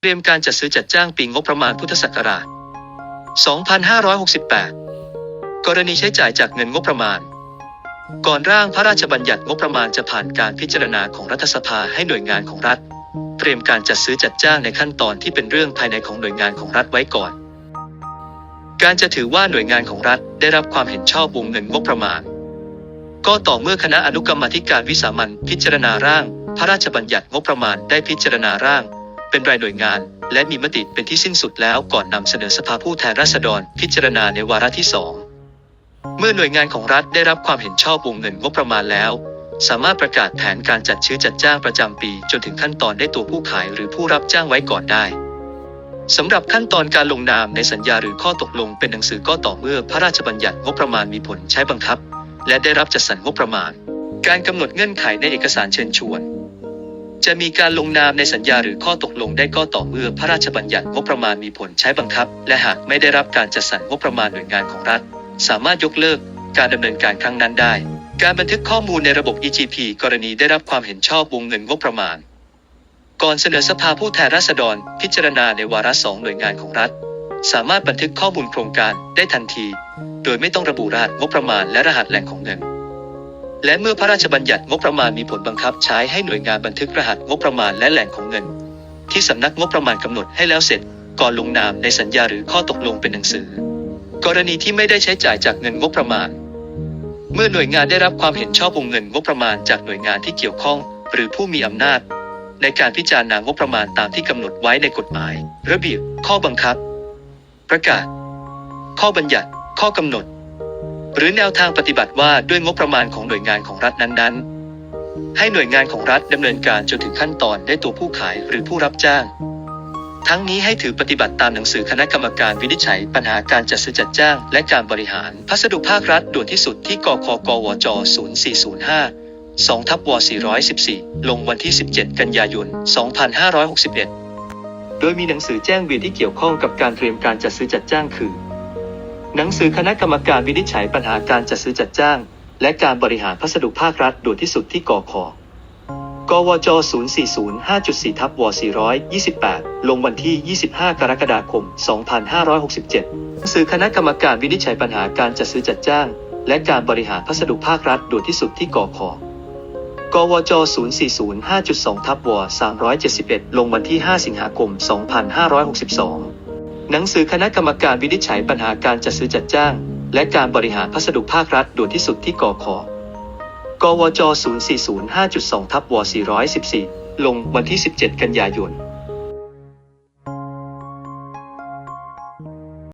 เตรียมการจัดซื้อจัดจ้างปีงบประมาณพุทธศักราช 2568 กรณีใช้จ่ายจากเงินงบประมาณ ก่อนร่างพระราชบัญญัติงบประมาณจะผ่านการพิจารณาของรัฐสภาให้หน่วยงานของรัฐ เตรียมการจัดซื้อจัดจ้างในขั้นตอนที่เป็นเรื่องภายในของหน่วยงานของรัฐไว้ก่อน การจะถือว่าหน่วยงานของรัฐได้รับความเห็นชอบวงเงินงบประมาณ ก็ต่อเมื่อคณะอนุกรรมาธิการวิสามัญพิจารณาร่าง พระราชบัญญัติงบประมาณได้พิจารณาร่าง เป็นรายหน่วยงาน และมีมติเป็นที่สิ้นสุดแล้วก่อนนำเสนอสภาผู้แทนราษฎร พิจารณาในวาระที่สองเมื่อหน่วยงานของรัฐได้รับความเห็นชอบวงเงินงบประมาณแล้ว สามารถประกาศแผนการจัดซื้อจัดจ้างประจำปี จนถึงขั้นตอนได้ตัวผู้ขายหรือผู้รับจ้างไว้ก่อนได้สำหรับขั้นตอนการลงนามในสัญญาหรือข้อตกลงเป็นหนังสือก็ต่อเมื่อพระราชบัญญัติงบประมาณมีผลใช้บังคับ และได้รับจัดสรรงบประมาณ การกำหนดเงื่อนไขในเอกสารเชิญชวน จะมีการลงนามในสัญญาหรือข้อตกลงได้ก็ต่อเมื่อพระราชบัญญัติงบประมาณมีผลใช้บังคับ และหากไม่ได้รับการจัดสรรงบประมาณหน่วยงานของรัฐ สามารถยกเลิกการดำเนินการครั้งนั้นได้ การบันทึกข้อมูลในระบบ EGP กรณีได้รับความเห็นชอบวงเงินงบประมาณ ก่อนเสนอสภาผู้แทนราษฎร พิจารณาในวาระสองหน่วยงานของรัฐ สามารถบันทึกข้อมูลโครงการได้ทันที โดยไม่ต้องระบุรหัสงบประมาณและรหัสแหล่งของเงิน และเมื่อพระราชบัญญัติงบประมาณมีผลบังคับใช้ให้หน่วยงานบันทึกรหัสงบประมาณและแหล่งของเงิน ที่สำนักงบประมาณกำหนดให้แล้วเสร็จก่อนลงนามในสัญญาหรือข้อตกลงเป็นหนังสือ กรณีที่ไม่ได้ใช้จ่ายจากเงินงบประมาณ เมื่อหน่วยงานได้รับความเห็นชอบวงเงินงบประมาณจากหน่วยงานที่เกี่ยวข้อง หรือผู้มีอำนาจ ในการพิจารณางบประมาณตามที่กำหนดไว้ในกฎหมาย ระเบียบข้อบังคับ ประกาศ ข้อบัญญัติ ข้อกำหนด หรือแนวทางปฏิบัติว่าด้วยงบประมาณของหน่วยงานของรัฐนั้นๆ ให้หน่วยงานของรัฐดำเนินการจนถึงขั้นตอนได้ตัวผู้ขายหรือผู้รับจ้าง ทั้งนี้ให้ถือปฏิบัติตามหนังสือคณะกรรมการวินิจฉัย ปัญหาการจัดซื้อจัดจ้าง และการบริหาร พัสดุภาครัฐด่วนที่สุดที่กคกวจ 0405 2ทับว414 ลงวันที่ 17 กันยายน 2561 โดยมีหนังสือแจ้งเวียนที่เกี่ยวข้องกับการเตรียมการจัดซื้อจัดจ้างคือ หนังสือคณะกรรมการวินิจฉัยปัญหาการจัดซื้อจัดจ้าง และการบริหารพัสดุภาครัฐด่วนที่สุดที่กอคกวจ 0405.4ทับว428 ลงวันที่ 25 กรกฎาคม 2567หนังสือคณะกรรมการวินิจฉัยปัญหาการจัดซื้อจัดจ้าง และการบริหารพัสดุภาครัฐด่วนที่สุดที่กอคกวจ 0405.2ทับว371 ลงวันที่ 5 สิงหาคม 2562 หนังสือคณะกรรมการวินิจฉัยปัญหาการจัดซื้อจัดจ้าง และการบริหารพัสดุภาครัฐด่วนที่สุดที่กคกวจ 0405.2ทับว414 ลงวันที่ 17 กันยายน